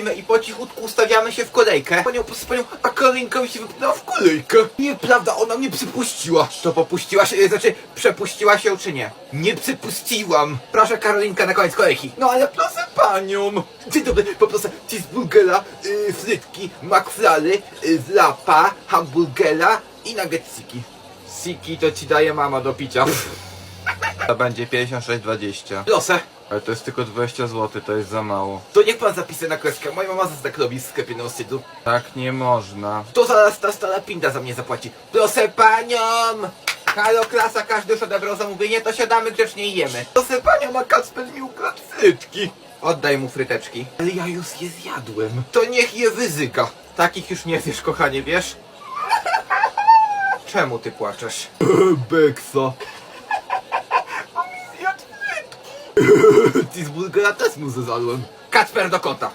i po cichutku ustawiamy się w kolejkę. Panią, panią, a Karolinka mi się wypnęła w kolejkę. Nieprawda, ona mnie przypuściła. To popuściła się, znaczy przepuściła się czy nie? Nie przypuściłam. Proszę Karolinka na koniec kolejki. No ale proszę panią. Dzień dobry, poproszę cheeseburgera, yy, frytki, McFlary, yy, wlapa, hamburgera i nuggetsiki. Siki to ci daje mama do picia. To będzie 56,20. Proszę. Ale to jest tylko 20 zł, to jest za mało. To niech pan zapisze na kreskę. Moja mama zaraz tak robi w sklepie na osydu. Tak nie można. To zaraz ta stara pinda za mnie zapłaci. Proszę panią! Halo klasa, każdy już odebrał zamówienie, to siadamy grzecznie i jemy. Proszę panią, a Kacper mi ukradł frytki. Oddaj mu fryteczki. Ale ja już je zjadłem. To niech je wyzyka. Takich już nie zjesz, kochanie, wiesz? Czemu ty płaczesz? Beksa. Cheeseburgera też mu zjadłem. Kacper do kota.